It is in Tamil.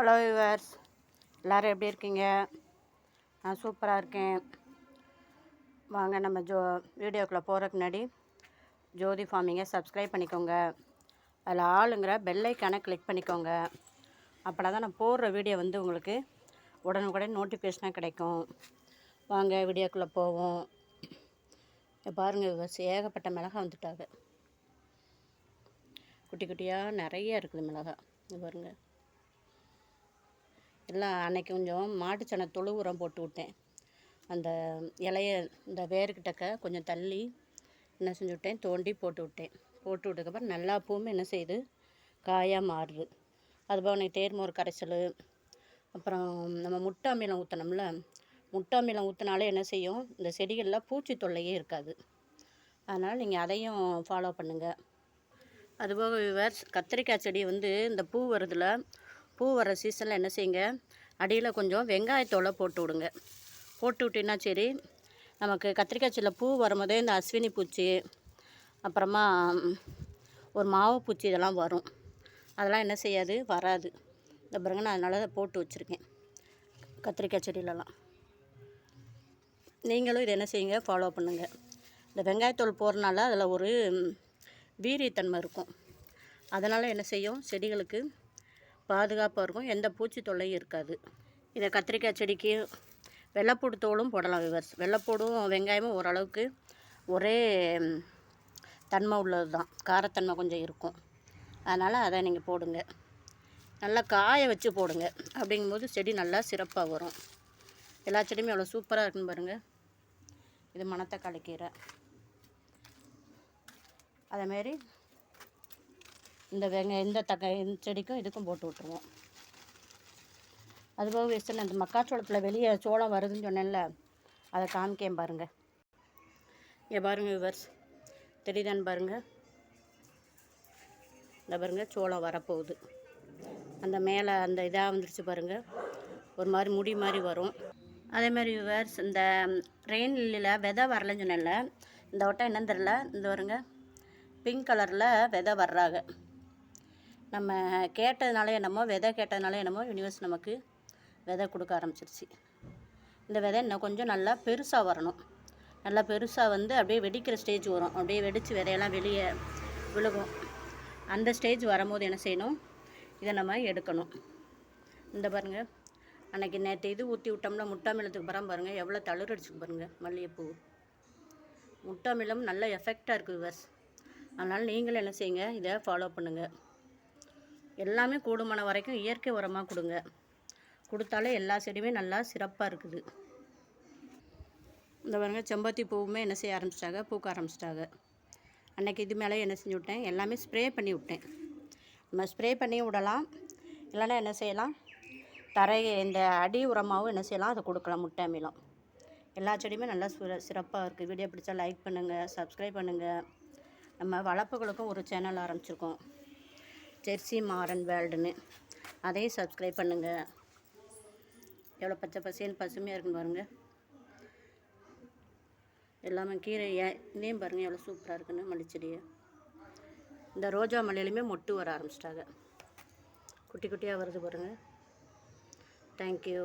ஹலோ யூவர்ஸ் எல்லோரும் எப்படி இருக்கீங்க? நான் சூப்பராக இருக்கேன். வாங்க நம்ம ஜோ வீடியோக்குள்ளே போகிறதுக்கு முன்னாடி ஜோதி ஃபார்மிங்கை சப்ஸ்கிரைப் பண்ணிக்கோங்க. அதில் ஆளுங்கிற பெல்லைக்கான கிளிக் பண்ணிக்கோங்க. அப்படின்னா தான் நான் போடுற வீடியோ வந்து உங்களுக்கு உடனுக்குடன் நோட்டிஃபிகேஷனாக கிடைக்கும். வாங்க வீடியோக்குள்ளே போவோம். பாருங்கள் யூவர்ஸ் ஏகப்பட்ட மிளகா வந்துட்டாங்க. குட்டி குட்டியாக நிறைய இருக்குது மிளகா. பாருங்கள் எல்லாம் அன்னைக்கு கொஞ்சம் மாட்டுச்சனை தொழு உரம் போட்டு விட்டேன். அந்த இலைய இந்த வேர்கிட்டக்க கொஞ்சம் தள்ளி என்ன செஞ்சு விட்டேன் தோண்டி போட்டு விட்டேன். போட்டு விட்டதுக்கப்புறம் நல்லா பூவும் என்ன செய்யுது காயாக மாறுது. அதுபோல் எனக்கு தேர்மோர் கரைசல் அப்புறம் நம்ம முட்டை அமிலம் ஊற்றினோம்ல முட்டை அமிலம் ஊற்றினாலே என்ன செய்யும் இந்த செடிகளில் பூச்சி தொல்லையே இருக்காது. அதனால் நீங்கள் அதையும் ஃபாலோ பண்ணுங்கள் அதுபோக விவர் கத்திரிக்காய் செடி வந்து இந்த பூ வருதில் பூ வர சீசனில் என்ன செய்யுங்க? அடியில் கொஞ்சம் வெங்காயத்தோலை போட்டு விடுங்க. போட்டு விட்டிங்கன்னா சரி நமக்கு கத்திரிக்காய் செடியில் பூ வரும்போதே இந்த அஸ்வினி பூச்சி அப்புறமா ஒரு மாவு பூச்சி இதெல்லாம் வரும். அதெல்லாம் என்ன செய்யாது? வராது. இந்த பிறகு நான் அதனால அதை போட்டு வச்சுருக்கேன். கத்திரிக்காய் செடியிலலாம். நீங்களும் இதை என்ன செய்யுங்க? ஃபாலோ பண்ணுங்கள் இந்த வெங்காயத்தோல் போடுறனால அதில் ஒரு வீரியத்தன்மை இருக்கும். அதனால் என்ன செய்யும்? செடிகளுக்கு பாதுகாப்பாக இருக்கும். எந்த பூச்சி தொல்லையும் இருக்காது. இதை கத்திரிக்காய் செடிக்கு வெள்ளைப்பூடு தோலும் போடலாம் விவர்ஸ். வெள்ளைப்பூடும் வெங்காயமும் ஓரளவுக்கு ஒரே தன்மை உள்ளது தான் காரத்தன்மை கொஞ்சம் இருக்கும். அதனால் அதை நீங்கள் போடுங்க. நல்லா காய வச்சு போடுங்க. அப்படிங்கும்போது செடி நல்லா சிறப்பாக வரும். எல்லா செடியுமே அவ்வளோ சூப்பராக இருக்குன்னு பாருங்கள் இது மணத்தக்காளி கீரை. அதேமாரி இந்த வெங்காயம் இந்த தக்க இந்த செடிக்கும் இதுக்கும் போட்டு விட்ருவோம் அதுபோக வேஸ்ட்டு அந்த மக்காச்சோளத்தில் வெளியே சோளம் வருதுன்னு சொன்னேன்ல அதை காமிக்கேன் பாருங்கள் இங்கே பாருங்கள் விவர்ஸ் தெரியுதான்னு பாருங்கள் இந்த பாருங்க சோளம் வரப்போகுது. அந்த மேலே அந்த இதாக வந்துருச்சு பாருங்கள் ஒரு மாதிரி முடி மாதிரி வரும். அதே மாதிரி விவர்ஸ் இந்த ரெயின் லில்லியில் விதை வரலன்னு சொன்னேன்ல இந்த வட்டம் என்னன்னு தெரில இந்த வருங்க பிங்க் கலரில் விதை வர்றாங்க. நம்ம கேட்டதுனால என்னமோ விதை கேட்டதுனால என்னமோ யூனிவர்ஸ் நமக்கு விதை கொடுக்க ஆரம்பிச்சிருச்சு. இந்த விதை இன்னும் கொஞ்சம் நல்லா பெருசாக வரணும். நல்லா பெருசாக வந்து அப்படியே வெடிக்கிற ஸ்டேஜ் வரும். அப்படியே வெடித்து விதையெல்லாம் வெளியே விழுகும். அந்த ஸ்டேஜ் வரும்போது என்ன செய்யணும்? இதை நம்ம எடுக்கணும். இந்த பாருங்கள் அன்றைக்கி நேற்று இது ஊற்றி விட்டோம்னா முட்டாமிலத்துக்கு பரம் பாருங்கள் எவ்வளோ தளிர் பாருங்கள் மல்லிகைப்பூ. முட்டாமிலம் நல்ல எஃபெக்டாக இருக்குது விவர்ஸ் அதனால் நீங்களும் என்ன செய்யுங்க இதை ஃபாலோ பண்ணுங்கள் எல்லாமே கூடுமான வரைக்கும் இயற்கை உரமாக கொடுங்க. கொடுத்தாலே எல்லா செடியுமே நல்லா சிறப்பாக இருக்குது. இந்த பாருங்கள் செம்பருத்தி பூவுமே என்ன செய்ய ஆரம்பிச்சிட்டாங்க? பூக்க ஆரம்பிச்சிட்டாங்க. அன்னைக்கு இது மேலே என்ன செஞ்சு விட்டேன்? எல்லாமே ஸ்ப்ரே பண்ணி விட்டேன். நம்ம ஸ்ப்ரே பண்ணி விடலாம். இல்லைன்னா என்ன செய்யலாம்? தரை இந்த அடி உரமாகவும் என்ன செய்யலாம்? அதை கொடுக்கலாம் முட்டை அமிலம். எல்லா செடியுமே நல்லா சிற சிறப்பாக இருக்குது. வீடியோ பிடிச்சா லைக் பண்ணுங்கள் சப்ஸ்கிரைப் பண்ணுங்கள் நம்ம வளர்ப்புகளுக்கும் ஒரு சேனல் ஆரம்பிச்சிருக்கோம். ஜெர்சி மாறன் வேர்ல்டுன்னு அதையும் சப்ஸ்கிரைப் பண்ணுங்கள் எவ்வளோ பச்சை பசேன்னு பசுமையாக இருக்குன்னு பாருங்கள் எல்லாமே கீரை ஏன் பாருங்கள் எவ்வளோ சூப்பராக இருக்குன்னு மல்லிச்செடியை. இந்த ரோஜா மல்லியிலுமே மொட்டு வர ஆரம்பிச்சிட்டாங்க. குட்டி குட்டியாக வருது பாருங்கள் தேங்க்யூ